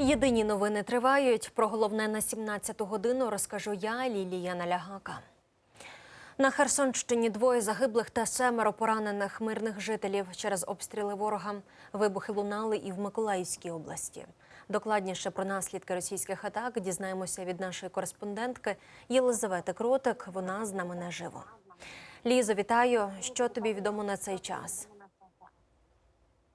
Єдині новини тривають. Про головне на 17 годину розкажу я, Лілія Налягака. На Херсонщині двоє загиблих та семеро поранених мирних жителів через обстріли ворога. Вибухи лунали і в Миколаївській області. Докладніше про наслідки російських атак дізнаємося від нашої кореспондентки Єлизавети Кротик. Вона з нами наживо. Лізо, вітаю. Що тобі відомо на цей час?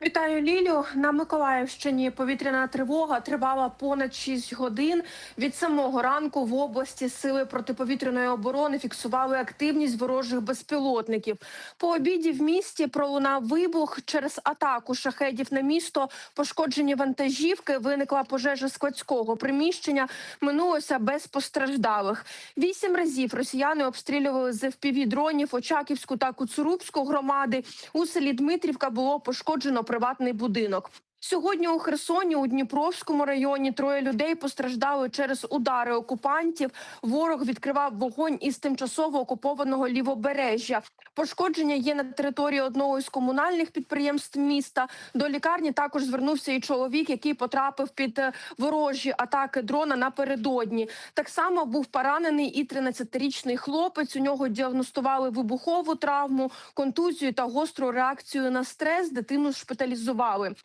Вітаю Лілю. На Миколаївщині повітряна тривога тривала понад 6 годин. Від самого ранку в області сили протиповітряної оборони фіксували активність ворожих безпілотників. По обіді в місті пролунав вибух через атаку шахедів на місто. Пошкоджені вантажівки. Виникла пожежа складського приміщення. Минулося без постраждалих. Вісім разів росіяни обстрілювали з FPV дронів Очаківську та Куцурубську громади. У селі Дмитрівка було пошкоджено приватний будинок. Сьогодні у Херсоні у Дніпровському районі троє людей постраждали через удари окупантів. Ворог відкривав вогонь із тимчасово окупованого лівобережжя. Пошкодження є на території одного із комунальних підприємств міста. До лікарні також звернувся і чоловік, який потрапив під е, ворожі атаки дрона напередодні. Так само був поранений і 13-річний хлопець. У нього діагностували вибухову травму, контузію та гостру реакцію на стрес. Дитину шпиталізували.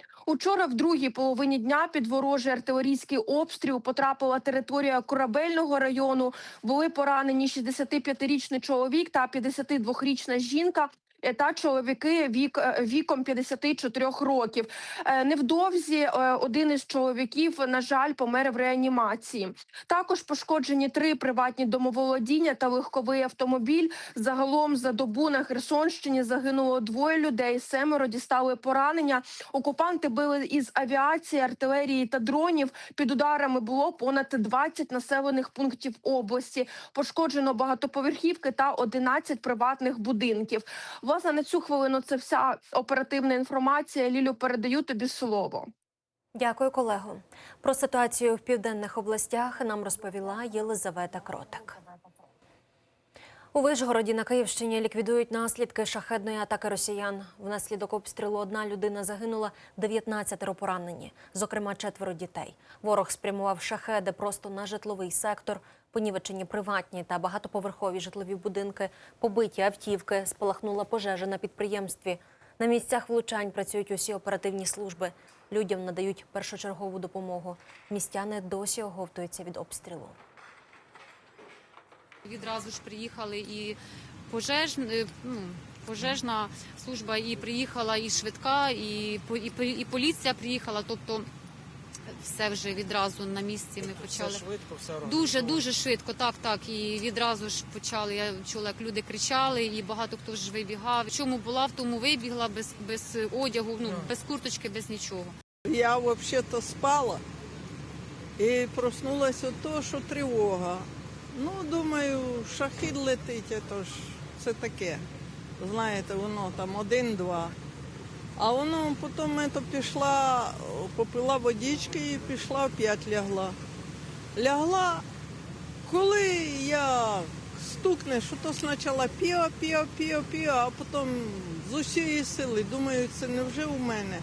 Учора, в другій половині дня, під ворожий артилерійський обстріл потрапила територія корабельного району. Були поранені 65-річний чоловік та 52-річна жінка. Е, Та чоловіки вік е, віком 54 років. Е, Невдовзі один із чоловіків, на жаль, помер в реанімації. Також пошкоджені три приватні домоволодіння та легковий автомобіль. Загалом за добу на Херсонщині загинуло двоє людей. Семеро дістали поранення. Окупанти били із авіації, артилерії та дронів. Під ударами було понад 20 населених пунктів області. Пошкоджено багатоповерхівки та 11 приватних будинків. Власне, на цю хвилину це вся оперативна інформація. Лілю, передаю тобі слово. Дякую, колего. Про ситуацію в південних областях нам розповіла Єлизавета Кротик. У Вишгороді на Київщині ліквідують наслідки шахедної атаки росіян. Внаслідок обстрілу одна людина загинула, 19 поранені, зокрема четверо дітей. Ворог спрямував шахеди просто на житловий сектор. Понівечені приватні та багатоповерхові житлові будинки, побиті автівки, спалахнула пожежа на підприємстві. На місцях влучань працюють усі оперативні служби. Людям надають першочергову допомогу. Містяни досі оговтуються від обстрілу. Відразу ж приїхали і пожеж, е, ну, пожежна служба, і приїхала і швидка, і, по- і, по- і поліція приїхала. Тобто все вже відразу на місці ми почали. Все швидко, все Дуже дуже швидко, так, так. І відразу ж почали. Я чула, як люди кричали, і багато хто ж вибігав. В чому була, в тому вибігла без, без одягу, ну без курточки, без нічого. Я вообще-то спала і проснулась від того, що тривога. Ну, думаю, шахід летить, це ж це таке. Знаєте, воно там один-два. А воно потім пішла, попила водички і пішла опять лягла. Лягла, коли я стукне, що то спочатку піо, піо, піо, піо, а потім з усієї сили, думаю, це не вже у мене.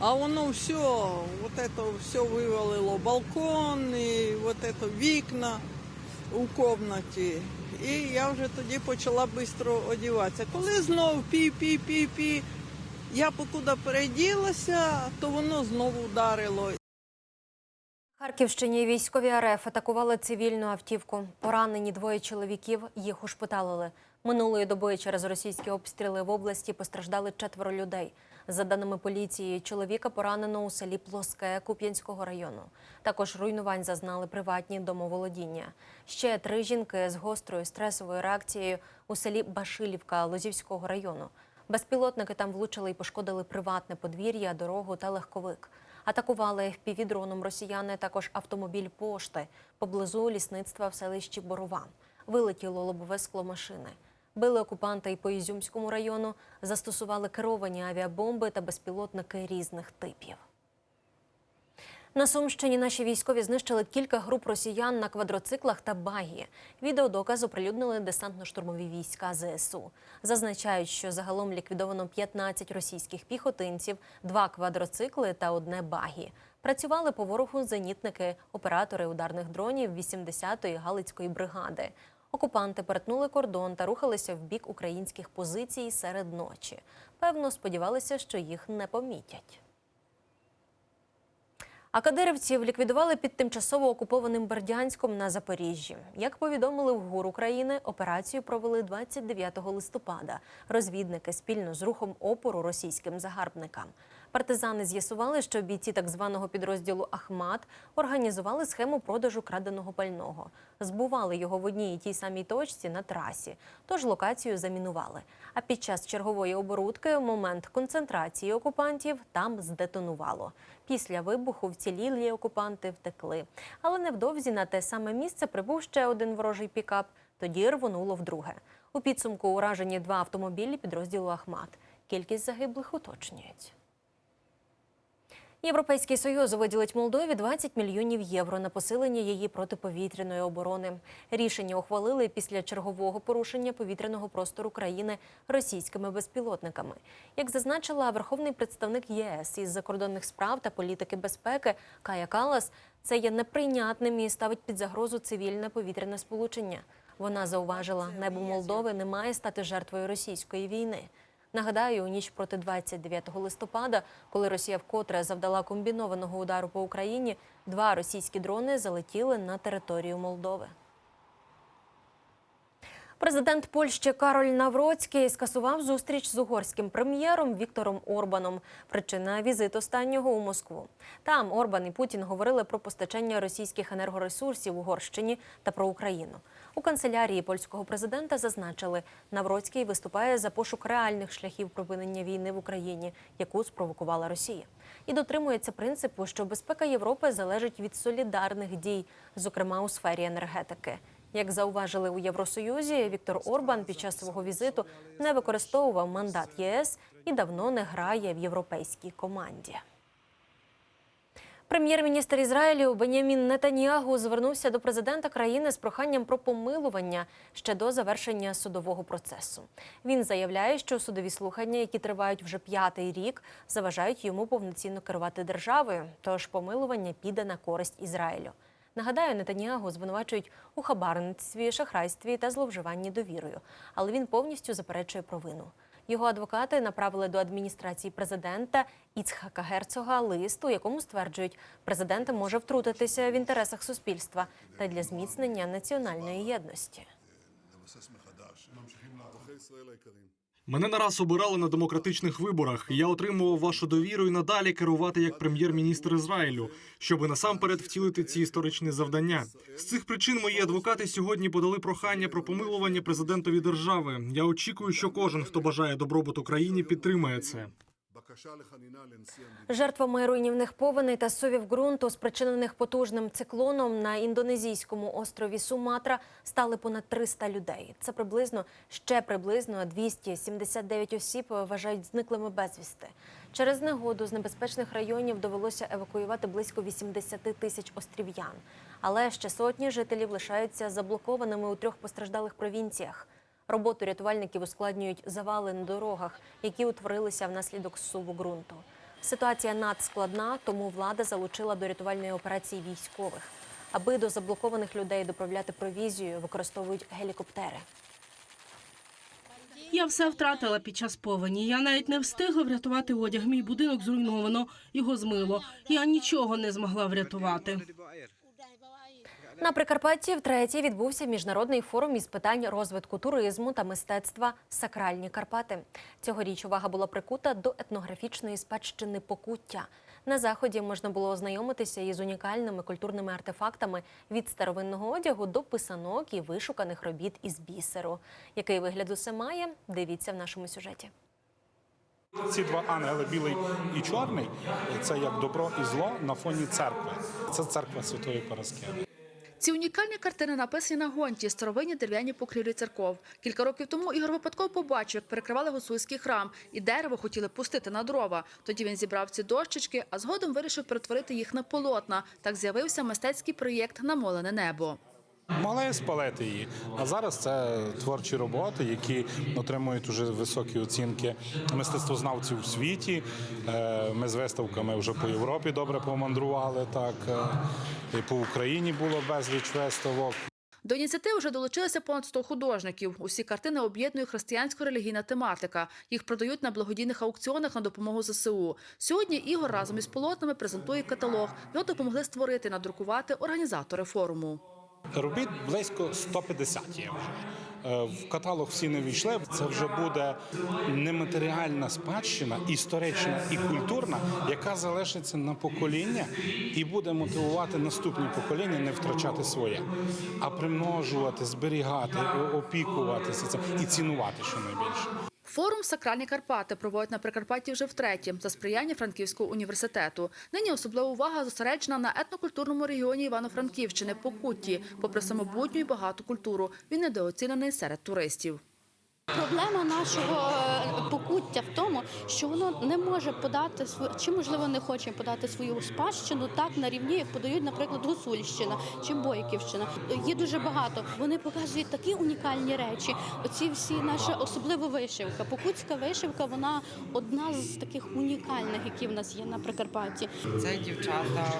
А воно все, вот это все вивалило балкон і вот это вікна у кімнаті. І я вже тоді почала швидко одягатися. Коли знов пі-пі-пі-пі, я покуди переділася, то воно знову вдарило. Харківщині військові РФ атакували цивільну автівку. Поранені двоє чоловіків. Їх ушпиталили. Минулої доби через російські обстріли в області постраждали четверо людей. За даними поліції, чоловіка поранено у селі Плоске Куп'янського району. Також руйнувань зазнали приватні домоволодіння. Ще три жінки з гострою стресовою реакцією у селі Башилівка Лозівського району. Безпілотники там влучили і пошкодили приватне подвір'я, дорогу та легковик. Атакували FPV-дроном росіяни також автомобіль пошти поблизу лісництва в селищі Борова. Вилетіло лобове скло машини. Били окупанти і по Ізюмському району, застосували керовані авіабомби та безпілотники різних типів. На Сумщині наші військові знищили кілька груп росіян на квадроциклах та багі. Відеодоказ оприлюднили десантно-штурмові війська ЗСУ. Зазначають, що загалом ліквідовано 15 російських піхотинців, два квадроцикли та одне багі. Працювали по ворогу зенітники, оператори ударних дронів 80-ї Галицької бригади. Окупанти перетнули кордон та рухалися в бік українських позицій серед ночі. Певно, сподівалися, що їх не помітять. А кадирівців ліквідували під тимчасово окупованим Бердянськом на Запоріжжі. Як повідомили в ГУР України, операцію провели 29 листопада. Розвідники спільно з рухом опору російським загарбникам. Партизани з'ясували, що бійці так званого підрозділу Ахмат організували схему продажу краденого пального. Збували його в одній і тій самій точці на трасі, тож локацію замінували. А під час чергової оборудки момент концентрації окупантів там здетонувало. Після вибуху вцілілі окупанти втекли. Але невдовзі на те саме місце прибув ще один ворожий пікап. Тоді рвонуло вдруге. У підсумку уражені два автомобілі підрозділу Ахмат. Кількість загиблих уточнюють. Європейський союз виділить Молдові 20 мільйонів євро на посилення її протиповітряної оборони. Рішення ухвалили після чергового порушення повітряного простору країни російськими безпілотниками. Як зазначила верховний представник ЄС із закордонних справ та політики безпеки Кая Калас, це є неприйнятним і ставить під загрозу цивільне повітряне сполучення. Вона зауважила, небо Молдови не має стати жертвою російської війни. Нагадаю, у ніч проти 29 листопада, коли Росія вкотре завдала комбінованого удару по Україні, два російські дрони залетіли на територію Молдови. Президент Польщі Кароль Навроцький скасував зустріч з угорським прем'єром Віктором Орбаном. Причина візит останнього у Москву. Там Орбан і Путін говорили про постачання російських енергоресурсів Угорщині та про Україну. У канцелярії польського президента зазначили, Навроцький виступає за пошук реальних шляхів припинення війни в Україні, яку спровокувала Росія, і дотримується принципу, що безпека Європи залежить від солідарних дій, зокрема у сфері енергетики. Як зауважили у Євросоюзі, Віктор Орбан під час свого візиту не використовував мандат ЄС і давно не грає в європейській команді. Прем'єр-міністр Ізраїлю Бенямін Нетаньягу звернувся до президента країни з проханням про помилування ще до завершення судового процесу. Він заявляє, що судові слухання, які тривають вже п'ятий рік, заважають йому повноцінно керувати державою. Тож помилування піде на користь Ізраїлю. Нагадаю, Нетаньягу звинувачують у хабарництві, шахрайстві та зловживанні довірою, але він повністю заперечує провину. Його адвокати направили до адміністрації президента Іцхака Герцога лист, у якому стверджують, президент може втрутитися в інтересах суспільства та для зміцнення національної єдності. Мене не раз обирали на демократичних виборах. Я отримував вашу довіру і надалі керувати як прем'єр-міністр Ізраїлю, щоби насамперед втілити ці історичні завдання. З цих причин мої адвокати сьогодні подали прохання про помилування президентові держави. Я очікую, що кожен, хто бажає добробуту країні, підтримає це. Жертвами руйнівних повеней та сувів ґрунту, спричинених потужним циклоном на індонезійському острові Суматра, стали понад 300 людей. Це приблизно ще приблизно 279 осіб вважають зниклими безвісти. Через негоду з небезпечних районів довелося евакуювати близько 80 тисяч острів'ян. Але ще сотні жителів лишаються заблокованими у трьох постраждалих провінціях. Роботу рятувальників ускладнюють завали на дорогах, які утворилися внаслідок суву ґрунту. Ситуація надскладна, тому влада залучила до рятувальної операції військових. Аби до заблокованих людей доправляти провізію, використовують гелікоптери. Я все втратила під час повені. Я навіть не встигла врятувати одяг. Мій будинок зруйновано, його змило. Я нічого не змогла врятувати. На Прикарпатті втретє відбувся міжнародний форум із питань розвитку туризму та мистецтва Сакральні Карпати. Цьогоріч увага була прикута до етнографічної спадщини покуття. На заході можна було ознайомитися із унікальними культурними артефактами від старовинного одягу до писанок і вишуканих робіт із бісеру. Який вигляд усе має? Дивіться в нашому сюжеті. Ці два ангели, білий і чорний, це як добро і зло на фоні церкви. Це церква Святої Параскеви. Ці унікальні картини написані на гонті, старовинні дерев'яні покрівлі церков. Кілька років тому Ігор випадково побачив, як перекривали гуцульський храм, і дерево хотіли пустити на дрова. Тоді він зібрав ці дощечки, а згодом вирішив перетворити їх на полотна. Так з'явився мистецький проєкт Намолене небо. Могли спалити її. А зараз це творчі роботи, які отримують уже високі оцінки мистецтвознавців у світі. Е, Ми з виставками вже по Європі добре помандрували. Так е, і по Україні було безліч виставок. До ініціативи вже долучилися понад 100 художників. Усі картини об'єднує християнсько-релігійна тематика. Їх продають на благодійних аукціонах на допомогу ЗСУ. Сьогодні Ігор разом із полотнами презентує каталог. Його допомогли створити, надрукувати організатори форуму. Робіт близько 150 є вже. Е, В каталог всі не війшли. Це вже буде нематеріальна спадщина, історична і культурна, яка залишиться на покоління і буде мотивувати наступні покоління не втрачати своє, а примножувати, зберігати, опікуватися цим і цінувати щонайбільше. Форум Сакральні Карпати проводять на Прикарпатті вже втретє за сприяння Франківського університету. Нині особлива увага зосереджена на етнокультурному регіоні Івано-Франківщини Покутті. Попри самобутню і багату культуру, він недооцінений серед туристів. Проблема нашого е, покуття в тому, що воно не може подати свою, чи можливо не хоче подати свою спадщину так на рівні, як подають, наприклад, Гуцульщина чи Бойківщина. Є дуже багато. Вони показують такі унікальні речі. Оці всі наша особливо вишивка. Покутська вишивка, вона одна з таких унікальних, які в нас є на Прикарпатті. Це дівчата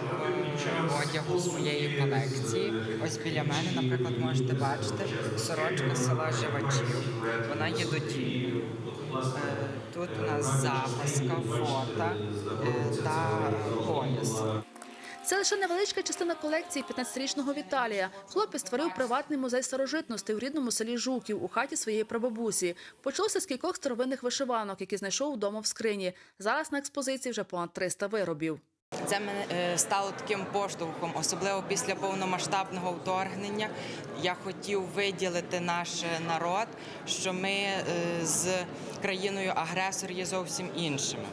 одягу своєї колекції. Ось біля мене, наприклад, можете бачити сорочка села Живачів. Вона є додільною. Е, Тут у нас запаска, фото е, та пояс. Це лише невеличка частина колекції 15-річного Віталія. Хлопець створив приватний музей старожитностей у рідному селі Жуків у хаті своєї прабабусі. Почалося з кількох старовинних вишиванок, які знайшов вдома в скрині. Зараз на експозиції вже понад 300 виробів. Це мене стало таким поштовхом, особливо після повномасштабного вторгнення. Я хотів виділити наш народ, що ми е, з країною агресор є зовсім іншими.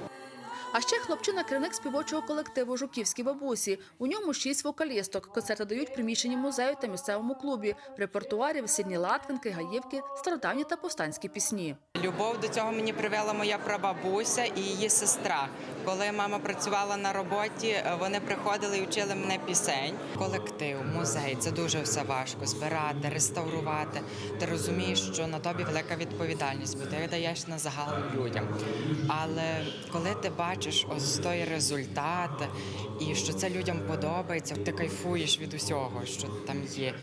А ще хлопчина керівник співочого колективу Жуківські бабусі. У ньому шість вокалісток. Концерти дають приміщенні музею та місцевому клубі. В репертуарі весільні латвинки, гаївки, стародавні та повстанські пісні. Любов до цього мені привела моя прабабуся і її сестра. Коли мама працювала на роботі, е, вони приходили і вчили мене пісень. Колектив, музей це дуже все важко збирати, реставрувати. Ти розумієш, що на тобі велика відповідальність, бо ти даєш на загал людям. Але коли ти бачиш ось той результат, і що це людям подобається, ти кайфуєш від усього, що там є.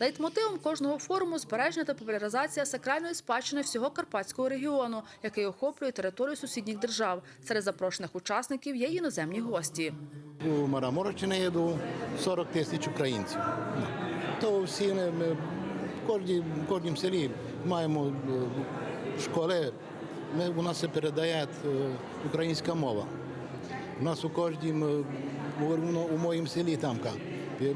Лейтмотивом кожного форуму збереження та популяризація сакральної спадщини всього карпатського регіону, який охоплює територію сусідніх держав. Серед запрошених учасників є іноземні гості. У Мараморочини є до 40 тисяч українців. То всі ми, в кожній, в кожнім селі маємо е, школи, у нас се передає е, українська мова. У нас у кожнім, е, у, у моїм селі там ка, є, е,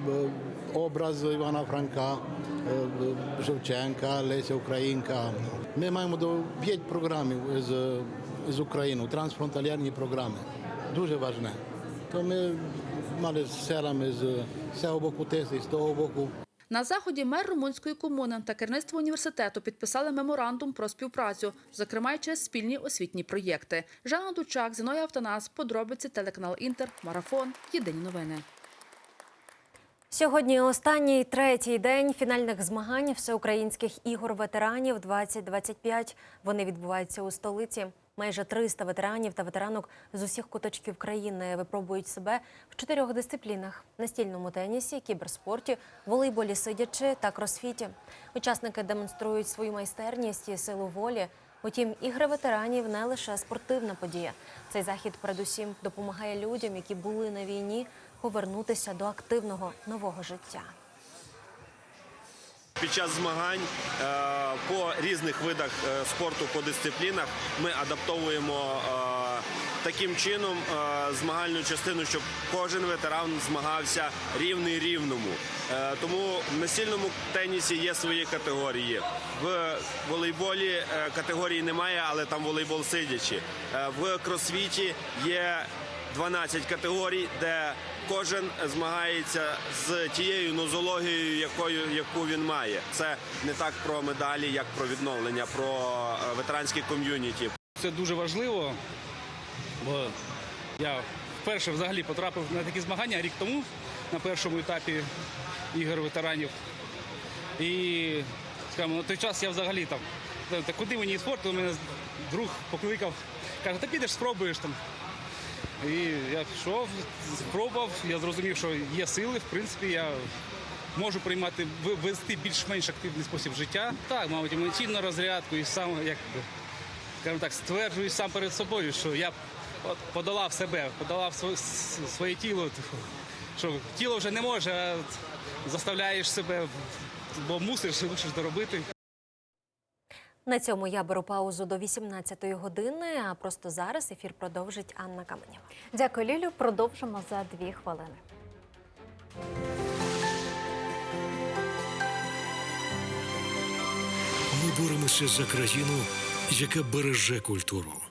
образ Івана Франка, е, Шевченка, Леся Українка. Ми маємо до 5 програмів з, з Україною, трансфронталярні програми. Дуже важне. То ми мали з селами з цього боку Теси, з того боку. На заході мер румунської комуни та керівництво університету підписали меморандум про співпрацю, зокрема через спільні освітні проєкти. Жанна Дучак, Зіноя Автонас, подробиці телеканал Інтер, Марафон. Єдині новини. Сьогодні останній третій день фінальних змагань всеукраїнських ігор ветеранів 2025. Вони відбуваються у столиці. Майже 300 ветеранів та ветеранок з усіх куточків країни випробують себе в чотирьох дисциплінах: настільному тенісі, кіберспорті, волейболі сидячи та кросфіті. Учасники демонструють свою майстерність і силу волі. Утім, ігри ветеранів не лише спортивна подія. Цей захід передусім допомагає людям, які були на війні, повернутися до активного нового життя. Під час змагань е, по різних видах е, спорту, по дисциплінах ми адаптовуємо е, таким чином змагальну частину, щоб кожен ветеран змагався рівний рівному. Тому в настільному тенісі є свої категорії. В волейболі категорії немає, але там волейбол сидячи. В кросфіті є 12 категорій, де кожен змагається з тією нозологією, якою яку він має. Це не так про медалі, як про відновлення, про е, ветеранське ком'юніті. Це дуже важливо, бо я вперше взагалі потрапив на такі змагання рік тому на першому етапі ігор ветеранів. І скажімо, на той час я взагалі там, та, куди мені спорт, то мене друг покликав, каже, та підеш спробуєш там. І я пішов, спробував, я зрозумів, що є сили, в принципі, я можу приймати, вести більш-менш активний спосіб життя. Так, мабуть, емоційну розрядку і сам, як скажімо так, стверджую сам перед собою, що я подолав себе, подолав своє, тіло, що тіло вже не може, а заставляєш себе, бо мусиш, мусиш доробити. На цьому я беру паузу до 18-ї години. А просто зараз ефір продовжить Анна Каменєва. Дякую, Лілю. Продовжимо за дві хвилини. Ми боремося за країну, яка береже культуру.